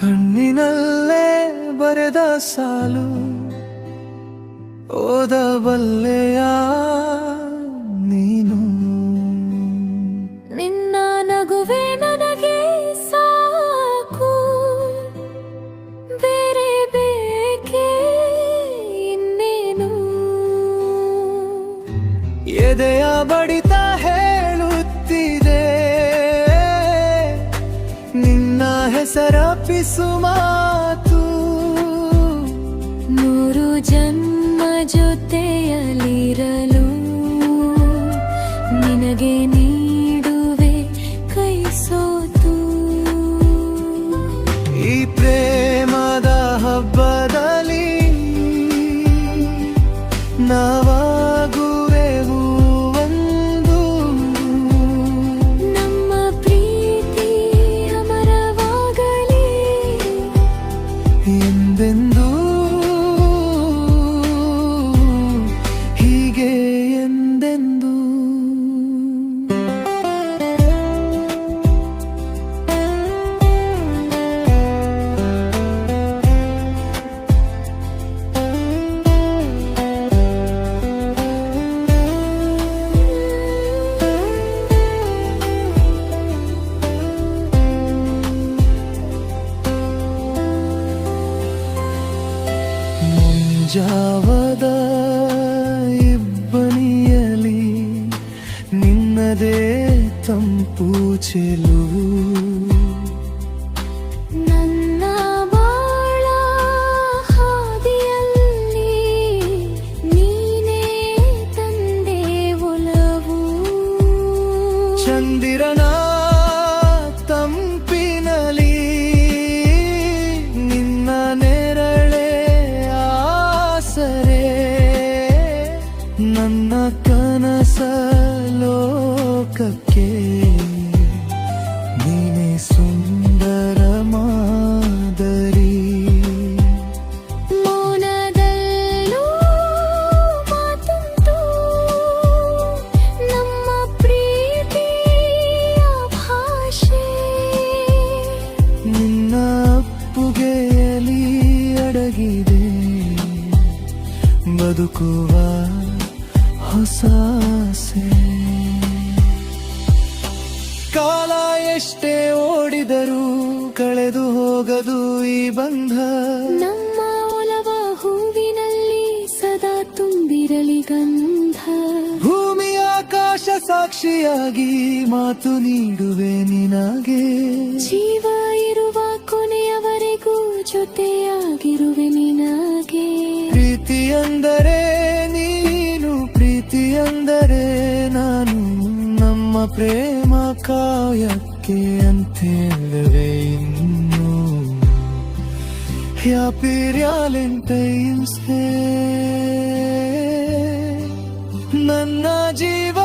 ಕಣ್ಣಿನಲ್ಲೇ ಬರೆದ ಸಾಲು ಓದಬಲ್ಲೆಯ ನೀನು. ನಿನ್ನ ನಗುವೆ ನನಗೆ ಸಾಕು. ಬೇರೆ ಬೇಕೆ ಇನ್ನೇನು? ಎದೆಯ ಬಡಿತ ನಿನ್ನ ಹೆಸರ ಪಿಸು ಮಾತು. ನೂರು ಜನ್ಮ ಜೊತೆಯಲಿರಲು ನಿನಗೆ ನೀಡುವೆ ಕೈ ಸೋತು. ಈ ಪ್ರೇಮದ ಹಬ್ಬದಲ್ಲಿ ನಾವಾಗುವೆವು ಮುಂಜಾವದ ಇಬ್ಬನಿಯಲಿ ನಿನ್ನದೇ ತಂಪು ಚೆಲುವು ನನ್ನ ಕನಸ ಲೋಕಕ್ಕೆ. ನೀನೆ ಸುಂದರ ಮಾದರಿ. ಮೌನದಲ್ಲೂ ಮಾತುಂಟು. ನಮ್ಮ ಪ್ರೀತಿಯ ಭಾಷೆ. ನಿನ್ನ ಅಪ್ಪುಗೆಯಲಿ ಅಡಗಿದೆ. ಬದುಕುವ ಹೊಸ ಆಸೆ. ಕಾಲ ಎಷ್ಟೇ ಓಡಿದರೂ ಕಳೆದು ಹೋಗದು ಈ ಬಂಧ. ನಮ್ಮ ಒಲವ ಹೂವಿನಲ್ಲಿ ಸದಾ ತುಂಬಿರಲಿ ಗಂಧ. ಭೂಮಿ ಆಕಾಶ ಸಾಕ್ಷಿಯಾಗಿ ಮಾತು ನೀಡುವೆ ನಿನಗೆ. ಜೀವ ಇರುವ ಕೊನೆಯವರೆಗೂ ಜೊತೆಯಾಗಿರುವೆ ನಿನಗೆ. ಪ್ರೀತಿ ಅಂದರೆ ಬಂದರೆ ನಾನು ನಮ್ಮ ಪ್ರೇಮ ಕಾವ್ಯಕ್ಕೆ ಅಂತೇಳವೆ ಇನ್ನು. ಯಾಪಿರ್ಯಾಲಿಂಟೈನ್ಸ್ ನನ್ನ ಜೀವ